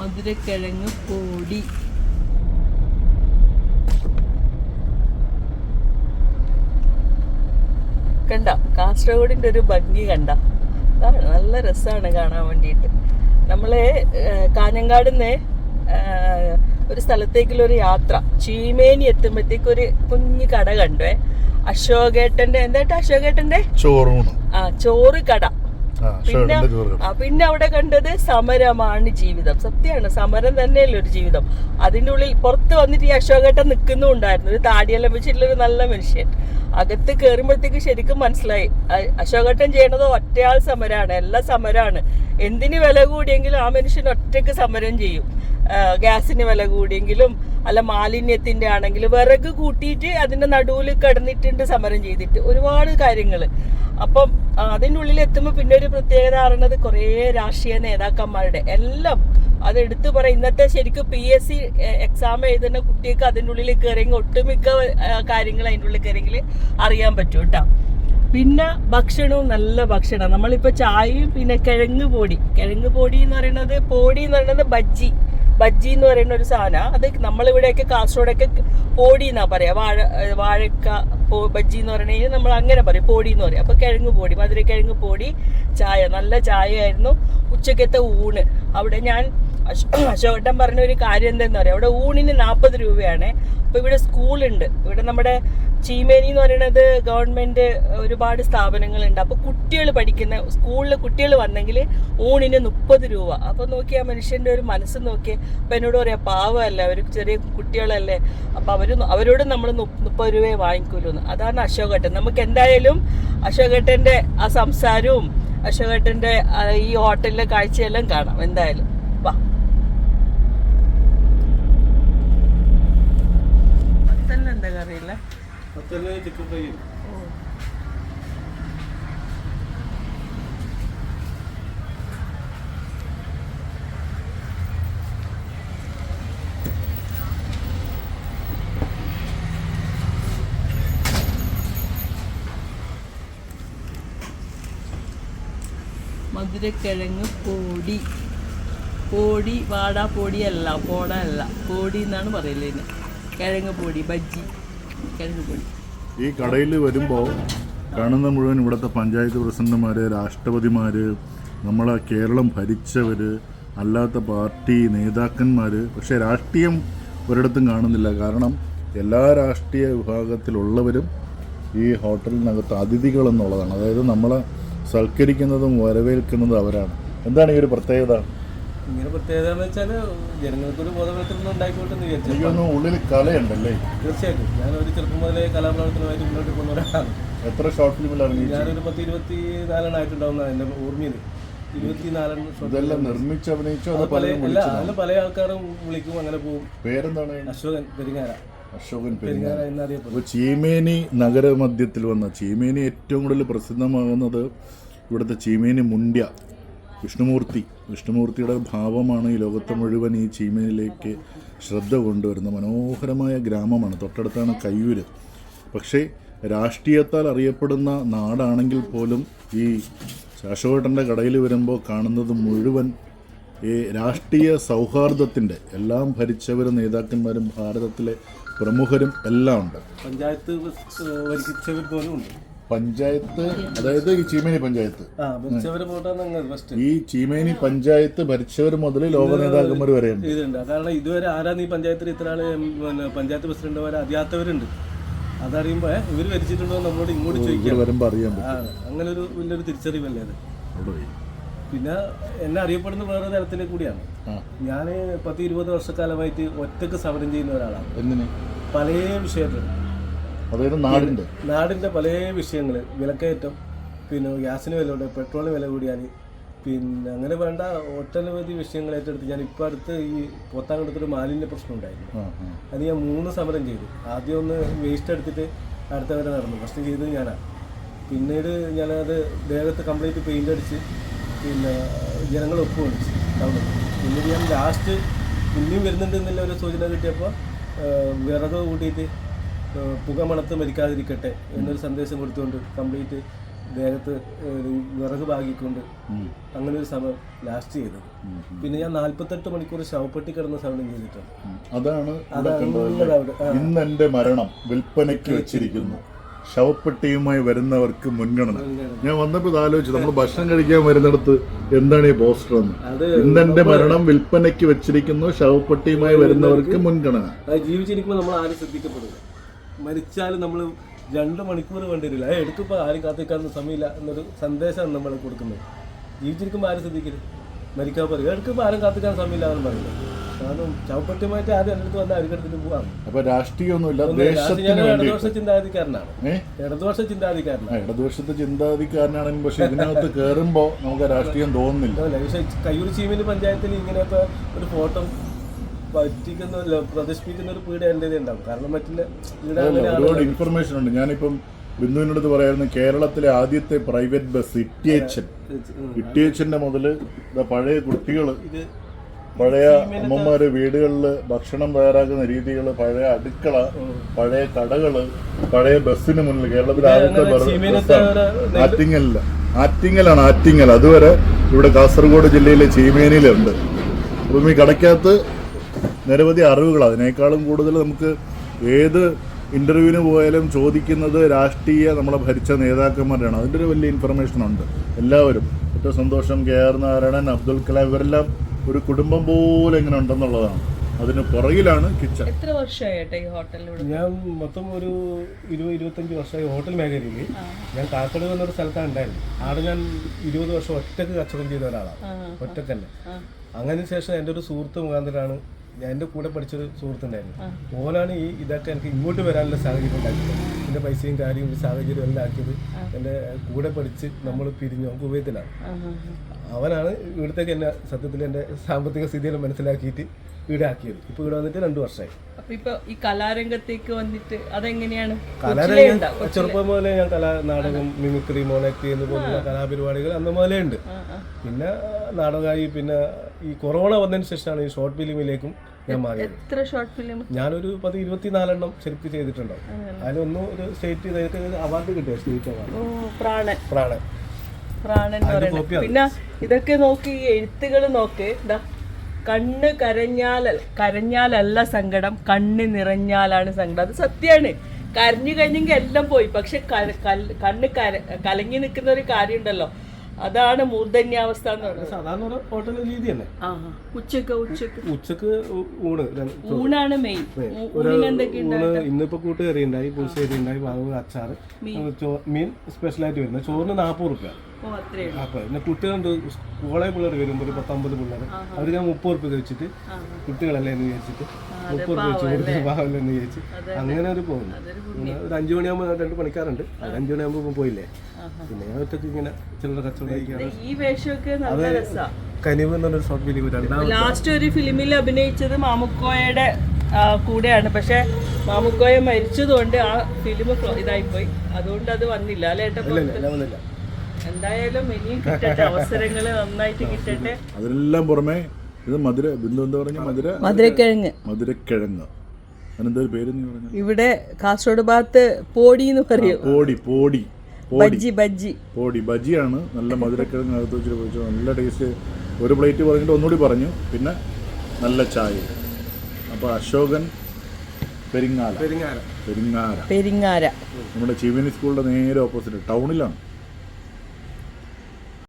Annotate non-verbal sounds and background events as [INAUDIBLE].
മധുരക്കിഴങ്ങ് പൊടി കണ്ട കാസർഗോഡിന്റെ ഒരു ഭംഗി കണ്ട. നല്ല രസമാണ് കാണാൻ വേണ്ടിയിട്ട്. നമ്മൾ കാഞ്ഞങ്ങാട് നിന്ന് ഒരു സ്ഥലത്തേക്കുള്ള ഒരു യാത്ര. ചീമേനി എത്തുമ്പോഴത്തേക്ക് ഒരു കുഞ്ഞു കട കണ്ടുവേ അശോകേട്ടന്റെ എന്തായിട്ട് അശോകേട്ടന്റെ? ചോറൂണ്. ആ ചോറ് കട. പിന്നെ പിന്നെ അവിടെ കണ്ടത് സമരമാണ് ജീവിതം. സത്യമാണ് സമരം തന്നെയല്ലേ ഒരു ജീവിതം. അതിന്റെ ഉള്ളിൽ പുറത്ത് വന്നിട്ട് ഈ അശോകേട്ടൻ നിൽക്കുന്നുണ്ടായിരുന്നു. ഒരു താടിയെല്ലാം വെച്ചിട്ടുള്ള ഒരു നല്ല മനുഷ്യൻ. അകത്ത് കയറുമ്പോഴത്തേക്ക് ശരിക്കും മനസ്സിലായി. അശോകേട്ടൻ ചെയ്യണത് ഒറ്റയാൾ സമരമാണ് എല്ലാ സമരമാണ്. എന്തിന് വില കൂടിയെങ്കിലും ആ മനുഷ്യൻ ഒറ്റയ്ക്ക് സമരം ചെയ്യും. ഗ്യാസിന് വില കൂടിയെങ്കിലും അല്ല മാലിന്യത്തിന്റെ ആണെങ്കിലും വിറക് കൂട്ടിയിട്ട് അതിന്റെ നടുവിൽ കിടന്നിട്ടുണ്ട് സമരം ചെയ്തിട്ട്. ഒരുപാട് കാര്യങ്ങൾ അപ്പം അതിനുള്ളിൽ എത്തുമ്പോൾ പിന്നെ ഒരു പ്രത്യേകത പറയുന്നത് കുറേ രാഷ്ട്രീയ നേതാക്കന്മാരുടെ എല്ലാം അത് എടുത്തു പറയും. ഇന്നത്തെ ശരിക്കും പി എസ് സി എക്സാം എഴുതുന്ന കുട്ടികൾക്ക് അതിന്റെ ഉള്ളിൽ കയറിയെങ്കിൽ ഒട്ടുമിക്ക കാര്യങ്ങൾ അതിന്റെ ഉള്ളിൽ കയറിയെങ്കിൽ അറിയാൻ പറ്റും കേട്ടോ. പിന്നെ ഭക്ഷണവും നല്ല ഭക്ഷണം. നമ്മളിപ്പോൾ ചായയും പിന്നെ കിഴങ്ങ് പൊടി. കിഴങ്ങ് പൊടി എന്ന് പറയുന്നത് പൊടി എന്ന് പറയുന്നത് ബജ്ജി. ബജ്ജി എന്ന് പറയുന്ന ഒരു സാധനമാണ് അത് നമ്മളിവിടെയൊക്കെ കാസർഗോഡൊക്കെ പൊടി എന്നാ പറയാ. വാഴ വാഴക്ക ബജ്ജി എന്ന് പറഞ്ഞു കഴിഞ്ഞാൽ നമ്മൾ അങ്ങനെ പറയും. പൊടി എന്ന് പറയും. അപ്പോൾ കിഴങ്ങ് പൊടി മധുര കിഴങ്ങ് പൊടി ചായ. നല്ല ചായ ആയിരുന്നു ഉച്ചക്കത്തെ ഊണ്. അവിടെ ഞാൻ അശോകട്ടൻ പറഞ്ഞ ഒരു കാര്യം എന്താണെന്ന് പറയാം ഇവിടെ ഊണിന് നാൽപ്പത് രൂപയാണ്. അപ്പൊ ഇവിടെ സ്കൂളുണ്ട്. ഇവിടെ നമ്മുടെ ചീമേനി എന്ന് പറയുന്നത് ഗവൺമെന്റ് ഒരുപാട് സ്ഥാപനങ്ങളുണ്ട്. അപ്പൊ കുട്ടികൾ പഠിക്കുന്ന സ്കൂളിൽ കുട്ടികൾ വന്നെങ്കിൽ ഊണിന് മുപ്പത് രൂപ. അപ്പൊ നോക്കി ആ മനുഷ്യന്റെ ഒരു മനസ്സ് നോക്കി അപ്പൊ എന്നോട് പറയാ പാവമല്ലേ അവർ ചെറിയ കുട്ടികളല്ലേ. അപ്പൊ അവർ അവരോട് നമ്മൾ മുപ്പത് രൂപയെ വാങ്ങിക്കൂലെന്ന്. അതാണ് അശോകട്ടൻ. നമുക്ക് എന്തായാലും അശോകട്ടന്റെ ആ സംസാരവും അശോകട്ടന്റെ ഈ ഹോട്ടലിലെ കാഴ്ചയെല്ലാം കാണാം. എന്തായാലും. ചിക്കൻ ഫ്രൈ മധുരക്കിഴങ്ങ് പൊടി. പൊടി വാടാ പൊടിയല്ല പോടല്ല പൊടി എന്നാണ് പറയൽ കിഴങ്ങ് പൊടി ബജ്ജി. കിഴങ്ങ് പൊടി. ഈ കടയിൽ വരുമ്പോൾ കാണുന്ന മുഴുവൻ ഇവിടുത്തെ പഞ്ചായത്ത് പ്രസിഡന്റുമാർ രാഷ്ട്രപതിമാർ നമ്മളെ കേരളം ഭരിച്ചവർ അല്ലാത്ത പാർട്ടി നേതാക്കന്മാർ പക്ഷേ രാഷ്ട്രീയം ഒരിടത്തും കാണുന്നില്ല. കാരണം എല്ലാ രാഷ്ട്രീയ വിഭാഗത്തിലുള്ളവരും ഈ ഹോട്ടലിനകത്ത് അതിഥികൾ എന്നുള്ളതാണ് അതായത് നമ്മളെ സൽക്കരിക്കുന്നതും വരവേൽക്കുന്നതും അവരാണ്. എന്താണ് ഈ ഒരു പ്രത്യേകത? ഇങ്ങനെ പ്രത്യേകത എന്ന് വെച്ചാൽ ജനങ്ങൾക്കൊരു ബോധവൽക്കരണം ഉണ്ടായിക്കോട്ടെന്ന് വിചാരിച്ചു. എനിക്കൊന്ന് ഉള്ളിൽ കലയുണ്ടല്ലേ? തീർച്ചയായിട്ടും. ഞാൻ ഒരു ചെറുപ്പം മുതലേ കലാപ്രവർത്തനമായിട്ട് മുന്നോട്ട് പോകുന്ന ഒരാളാണ് എത്ര ഷോർട്ട് ഫിലിമിലാണ് ഞാനൊരു പത്ത് ഇരുപത്തി നാലെണ്ണായിട്ടുണ്ടാവുന്ന എന്റെ ഓർമ്മയിൽ ഇരുപത്തി നാലെണ്ണം ഷോട്ട് ഇതെല്ലാം നിർമ്മിച്ച് അഭിനയിച്ചോ അത് പല അല്ല അതിൽ പല ആൾക്കാരും വിളിക്കും അങ്ങനെ പോകും. പേരെന്താണ്? അശോകൻ പെരിങ്ങാര. അശോകൻ പെരിങ്ങാര എന്നറിയപ്പെടും അപ്പോൾ ചീമേനി നഗരമധ്യത്തിൽ വന്ന ചീമേനി ഏറ്റവും കൂടുതൽ പ്രസിദ്ധമാകുന്നത് ഇവിടുത്തെ ചീമേനി മുണ്ട്യ. വിഷ്ണുമൂർത്തി. വിഷ്ണുമൂർത്തിയുടെ ഭാവമാണ് ഈ ലോകത്തെ മുഴുവൻ ഈ ചീമയിലേക്ക് ശ്രദ്ധ കൊണ്ടുവരുന്ന മനോഹരമായ ഗ്രാമമാണ്. തൊട്ടടുത്താണ് കയ്യൂര്. പക്ഷേ രാഷ്ട്രീയത്താൽ അറിയപ്പെടുന്ന നാടാണെങ്കിൽ പോലും ഈ ശാശോട്ടന്റെ കടയിൽ വരുമ്പോൾ കാണുന്നത് മുഴുവൻ ഈ രാഷ്ട്രീയ സൗഹാർദ്ദത്തിന്റെ എല്ലാം ഭരിച്ചവരും നേതാക്കന്മാരും ഭാരതത്തിലെ പ്രമുഖരും എല്ലാം ഉണ്ട്. പഞ്ചായത്ത് ഭരിച്ചവർ പോലും ഉണ്ട്. പഞ്ചായത്ത് അതായത് ഈ ചീമേനി പഞ്ചായത്ത്. ഈ ചീമേനി പഞ്ചായത്ത് ഭരിച്ചവർ മുതൽ ലോക നേതാക്കന്മാർ വരെയുണ്ട്. ഇതുണ്ട്. കാരണം ഇതുവരെ ആരാന്ന് ഈ പഞ്ചായത്തിൽ ഇത്ര ആൾ പഞ്ചായത്ത് പ്രസിഡന്റ് വരെ അറിയാത്തവരുണ്ട്. അതറിയുമ്പോ ഇവർ ഭരിച്ചിട്ടുണ്ടോ നമ്മളോട് ഇങ്ങോട്ട് ഇവിടെ ചോദിക്കാം. അറിയാം അറിയാൻ അങ്ങനെ ഒരു വലിയൊരു തിരിച്ചറിവല്ലേ അത്? പിന്നെ എന്നെ അറിയപ്പെടുന്ന വേറെ തരത്തിലെ കൂടിയാണ്. ഞാൻ പത്ത് ഇരുപത് വർഷക്കാലമായിട്ട് ഒറ്റയ്ക്ക് സമരം ചെയ്യുന്ന ഒരാളാണ്. പല വിഷയത്തിൽ അതായത് നാടിന്റെ നാടിന്റെ പല വിഷയങ്ങൾ വിലക്കയറ്റം പിന്നെ ഗ്യാസിന് വില കൂടെ പെട്രോളിന് വില കൂടിയാൽ പിന്നെ അങ്ങനെ വേണ്ട ഒട്ടനവധി വിഷയങ്ങൾ ഏറ്റെടുത്ത് ഞാൻ ഇപ്പോൾ അടുത്ത് ഈ പോത്താങ്കടത്തൊരു മാലിന്യ പ്രശ്നം ഉണ്ടായിരുന്നു. അത് ഞാൻ മൂന്ന് സമരം ചെയ്തു. ആദ്യം ഒന്ന് വേസ്റ്റ് എടുത്തിട്ട് അടുത്ത വരെ നടന്നു. പ്രശ്നം ചെയ്തത് ഞാനാണ് പിന്നീട് ഞാനത് ദേഹത്ത് കംപ്ലീറ്റ് പെയിന്റ് അടിച്ച് പിന്നെ ജനങ്ങൾ ഒപ്പുകൊണ്ടിച്ച് ടൗണിൽ. പിന്നീട് ഞാൻ ലാസ്റ്റ് പിന്നെയും വരുന്നുണ്ട് എന്നുള്ള ഒരു സൂചന കിട്ടിയപ്പോൾ വിറക് കൂട്ടിയിട്ട് ഏഹ് പുക മണത്ത് മരിക്കാതിരിക്കട്ടെ എന്നൊരു സന്ദേശം കൊടുത്തുകൊണ്ട് കംപ്ലീറ്റ് ദേഹത്ത് വിറക് ഭാഗിക്കൊണ്ട് അങ്ങനെ ഒരു സമയം ലാസ്റ്റ് ചെയ്തത്. പിന്നെ ഞാൻ നാല്പത്തെട്ട് മണിക്കൂർ ശവപ്പെട്ടി കിടന്ന സമയം ചെയ്തിട്ടുണ്ട് അതാണ്. ഇന്ന് എന്റെ മരണം വിൽപ്പനയ്ക്ക് വെച്ചിരിക്കുന്നു. ശവപ്പെട്ടിയുമായി വരുന്നവർക്ക് മുൻഗണന. ഞാൻ വന്നപ്പോൾ ആലോചിച്ചു നമ്മൾ ഭക്ഷണം കഴിക്കാൻ വരുന്നിടത്ത് എന്താണ് ഈ പോസ്റ്റർ എന്ന്? ഇന്നെന്റെ മരണം വിൽപ്പനയ്ക്ക് വെച്ചിരിക്കുന്നു ശവപ്പെട്ടിയുമായി വരുന്നവർക്ക് മുൻഗണന. ജീവിച്ചിരിക്കുമ്പോൾ നമ്മൾ ആരും ശ്രദ്ധിക്കപ്പെടില്ല മരിച്ചാലും നമ്മൾ രണ്ട് മണിക്കൂർ വേണ്ടിയില്ല ഏ എടുക്കുമ്പോൾ ആരും കാത്തിക്കാനൊന്നും സമയമില്ല എന്നൊരു സന്ദേശമാണ് നമ്മൾ കൊടുക്കുന്നത്. ജീവിച്ചിരിക്കുമ്പോൾ ആരും ശ്രദ്ധിക്കരുത് മരിക്കാൻ പറയും എടുക്കുമ്പോൾ ആരും കാത്തിക്കാൻ സമയമില്ല എന്ന് പറയുന്നത് കാരണം ചവപ്പറ്റുമായിട്ട് ആദ്യം അടുത്ത് വന്നാൽ അരികടത്തിന് പോവാം അപ്പൊ രാഷ്ട്രീയമൊന്നുമില്ല ഇടതുപക്ഷ ചിന്താധികാരനാണ് ഇടതുപക്ഷ ചിന്താധികാരനാണ് ഇടതുപക്ഷത്തെ ചിന്താധികാരനാണെങ്കിൽ പക്ഷെ ഇതിനകത്ത് കയറുമ്പോ നമുക്ക് രാഷ്ട്രീയം തോന്നുന്നില്ല. പക്ഷെ പക്ഷേ കയ്യൂർ ചീമിന്റെ പഞ്ചായത്തിൽ ഇങ്ങനത്തെ ഒരു ഫോട്ടോ പറ്റിക്കുന്ന അല്ല, പ്രദർശിപ്പിക്കുന്ന ഒരു പീഡ എന്റെ ഉണ്ടാവും. കാരണം മറ്റുള്ള ഒരുപാട് ഇൻഫർമേഷൻ ഉണ്ട്. ഞാനിപ്പം ബിന്ദുവിനടുത്ത് പറയായിരുന്നു കേരളത്തിലെ ആദ്യത്തെ പ്രൈവറ്റ് ബസ് ഇട്ടിയച്ചൻ ഉം. ഇട്ടിയച്ചന്റെ മുതൽ പഴയ കുട്ടികൾ ഇത് പഴയ അമ്മമാര് വീടുകളിൽ ഭക്ഷണം തയ്യാറാക്കുന്ന രീതികൾ പഴയ അടുക്കള പഴയ കടകൾ പഴയ ബസ്സിന് മുന്നിൽ കേരളത്തിലെ ആദ്യത്തെ ആറ്റിങ്ങലില്ല ആറ്റിങ്ങലാണ് ആറ്റിങ്ങൽ. അതുവരെ ഇവിടെ കാസർഗോഡ് ജില്ലയിലെ ചീമേനിയിലുണ്ട്. അപ്പം ഈ കടയ്ക്കകത്ത് നിരവധി അറിവുകൾ. അതിനേക്കാളും കൂടുതൽ നമുക്ക് ഏത് ഇന്റർവ്യൂവിന് പോയാലും ചോദിക്കുന്നത് രാഷ്ട്രീയ നമ്മളെ ഭരിച്ച നേതാക്കന്മാരാണ്. അതിന്റെ ഒരു വലിയ ഇൻഫർമേഷൻ ഉണ്ട്. എല്ലാവരും. ഏറ്റവും സന്തോഷം കെ ആർ നാരായണൻ അബ്ദുൽ കലാം ഇവരെല്ലാം ഒരു കുടുംബം പോലെ എങ്ങനെ ഉണ്ടെന്നുള്ളതാണ്. അതിന് പുറകിലാണ് കിച്ചൺ. എത്ര വർഷമായി ഏട്ടാ ഈ ഹോട്ടലിലൂടെ? ഞാൻ മൊത്തം ഒരു ഇരുപത് ഇരുപത്തഞ്ച് വർഷമായി ഹോട്ടൽ മേഖലയിൽ ഞാൻ കാക്കട് എന്നൊരു സ്ഥലത്താണ് ഉണ്ടായിരുന്നു അവിടെ ഞാൻ ഇരുപത് വർഷം ഒറ്റയ്ക്ക് കച്ചവടം ചെയ്ത ഒരാളാണ്. ഒറ്റയ്ക്ക് തന്നെ അങ്ങനെ ശേഷം എന്റെ ഒരു സുഹൃത്ത് മുഖാന്തരമാണ് ഞാൻ എന്റെ കൂടെ പഠിച്ചൊരു സുഹൃത്തുണ്ടായിരുന്നു. ഓനാണ് ഈ ഇതൊക്കെ എനിക്ക് ഇങ്ങോട്ട് വരാനുള്ള സാഹചര്യം ഉണ്ടാക്കിയത്. എന്റെ പൈസയും കാര്യവും സാഹചര്യം എല്ലാം ആക്കിയത് എന്റെ കൂടെ പഠിച്ച് നമ്മൾ പിരിഞ്ഞു ഉപയോഗത്തിലാണ് അവനാണ് ഇവിടത്തേക്ക് എന്നെ സത്യത്തിൽ എന്റെ സാമ്പത്തിക സ്ഥിതിയെല്ലാം മനസ്സിലാക്കിയിട്ട് ഇവിടെ ആക്കിയത്. ഇപ്പൊ ഇവിടെ വന്നിട്ട് രണ്ടു വർഷമായി. അപ്പൊ ഇപ്പൊ ഈ കലാരംഗത്തേക്ക് വന്നിട്ട് അതെങ്ങനെയാണ്? കലാരംഗം ചെറുപ്പം മുതലേ ഞാൻ കലാ നാടകം മിമിക്രി മോണക്ടി എന്ന് പോലുള്ള കലാപരിപാടികൾ അന്ന് മുതലേ ഉണ്ട്. പിന്നെ നാടകമായി പിന്നെ ഈ കൊറോണ വന്നതിന് ശേഷമാണ് ഈ ഷോർട്ട് ഫിലിമിലേക്കും ഞാൻ മാറിയത്. എത്ര ഷോർട്ട് ഫിലിം? ഞാനൊരു പത്ത് ഇരുപത്തിനാലെണ്ണം ശരിക്കും ചെയ്തിട്ടുണ്ടാവും. അതിലൊന്നും ഒരു സ്റ്റേറ്റ് അവാർഡ് കിട്ടിയ? State award. പ്രാണൻ. പ്രാണൻ. പിന്നെ ഇതൊക്കെ നോക്കി എഴുത്തുകൾ നോക്ക്. ഇതാ കണ്ണ് കരഞ്ഞാൽ കരഞ്ഞാലല്ല സങ്കടം കണ്ണ് നിറഞ്ഞാലാണ് സങ്കടം. അത് സത്യമാണ്. കരഞ്ഞു കഴിഞ്ഞെങ്കിൽ എല്ലാം പോയി. പക്ഷെ കണ്ണ് കലങ്ങി നിൽക്കുന്ന ഒരു കാര്യമുണ്ടല്ലോ. അതാണ് മൂർധന്യാവസ്ഥ എന്ന് പറയുന്നത്. സാധാരണ ഒരു ഹോട്ടൽ രീതി തന്നെ ആ ഉച്ചയ്ക്ക് ഉച്ചയ്ക്ക്. ഉച്ചയ്ക്ക് ഊണ് ഊണാണ് മെയിൻ ഊണ് ഇന്നിപ്പോ കൂട്ടുകറി ഉണ്ടായി പുളിശ്ശേരി ഉണ്ടായി വറവ് അച്ചാർ മീൻ. സ്പെഷ്യലായിട്ട് വരുന്നത്. ചോറിന് നാൽപ്പത് റുപ്യ. അപ്പൊ പിന്നെ കുട്ടികളുണ്ട് കോളേജ് പിള്ളേർ വരുമ്പോൾ ഒരു പത്തൊമ്പത് പിള്ളേർ അവർ ഞാൻ മുപ്പത് റുപ്യ കഴിച്ചിട്ട് കുട്ടികളല്ലേ എന്ന് വിചാരിച്ചിട്ട് മുപ്പത് രൂപ വെച്ച് കൊടുത്ത് പാവല്ലെന്ന് വിചാരിച്ച്. അങ്ങനെ ഒരു പോകുന്നു ഒരു അഞ്ചു മണിയാകുമ്പോൾ രണ്ട് പണിക്കാറുണ്ട്. അത് അഞ്ചു മണിയാകുമ്പോൾ പോയില്ലേ? പിന്നെ ഞാൻ ഒറ്റയ്ക്ക് ഇങ്ങനെ ചില്ലറ കച്ചവടം അത് കനിവ് എന്നൊരു ഷോർട്ട് ഫിലിം രണ്ടാമത് ലാസ്റ്റ് ഒരു ഫിലിമിൽ അഭിനയിച്ചത് മാമുക്കോയുടെ കൂടെയാണ്. പക്ഷെ മാമുക്കോയ മരിച്ചതുകൊണ്ട് ആ ഫിലിം ഇതായി പോയി അതുകൊണ്ട് അത് വന്നില്ല അല്ലേ എന്തായാലും ഇനിയും കിട്ടട്ടെ അവസരങ്ങൾ നന്നായിട്ട് [LAUGHS] കിട്ടട്ടെ. അതിനെല്ലാം പുറമെ ഇത് മധുര ബിന്ദു എന്താ പറഞ്ഞ? മധുര മധുരക്കിഴങ്ങ്. മധുരക്കിഴങ്ങ്. അതിനെന്താ ഒരു പേര് നീ പറഞ്ഞു? ഇവിടെ കാസർഗോഡ് ഭാഗത്ത് പോടി എന്ന് പറയും. പോടി പോടി ബജ്ജി ബജ്ജി. പോടി ബജ്ജിയാണ്. നല്ല മധുരക്കിഴങ്ങ് അകത്ത് വെച്ചിട്ട് കഴിച്ചു നല്ല ടേസ്റ്റ്. ഒരു പ്ലേറ്റ് പറഞ്ഞിട്ട് ഒന്നുകൂടി പറഞ്ഞു. പിന്നെ നല്ല ചായ. അപ്പോൾ അശോകൻ പെരിങ്ങാല. പെരിങ്ങാല. പെരിങ്ങാര പെരിങ്ങാര നമ്മുടെ ചീവനി സ്കൂളിന്റെ നേരെ ഓപ്പോസിറ്റ് ടൗണിലാണ്.